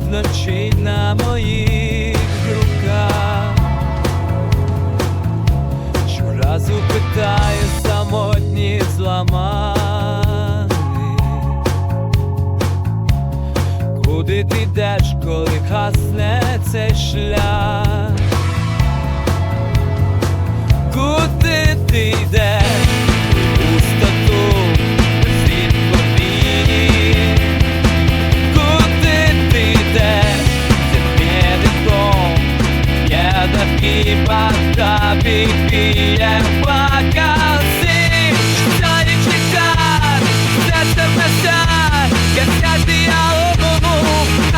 вночі на моїх руках. Щоразу питає самотні зламани, Куди ти йдеш, коли гасне покаси Що не це тебе ся Я святи я обому, а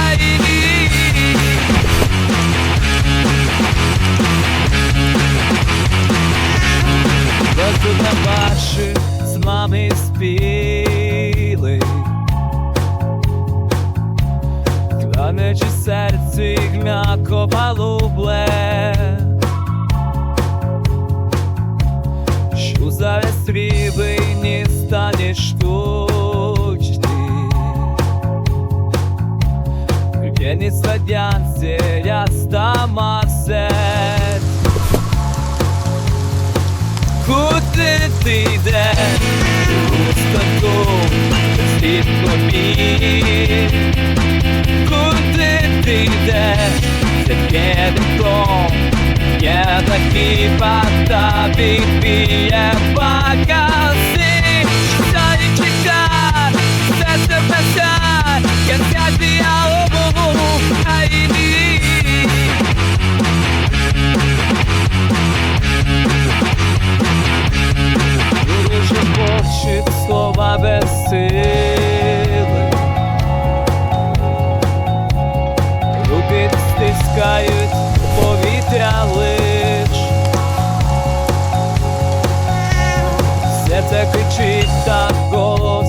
Просто на ваших з мами спіли. Кранечі серце їх м'яко зараз сріби не стане штучний Кінець радянці я стамасет Куди ти йдеш? Пустоту слід тобі Куди ти йдеш? Це дом Я такий потапі піє покаси слова без сили Руки стискають повітря лич, Все це кричить так голос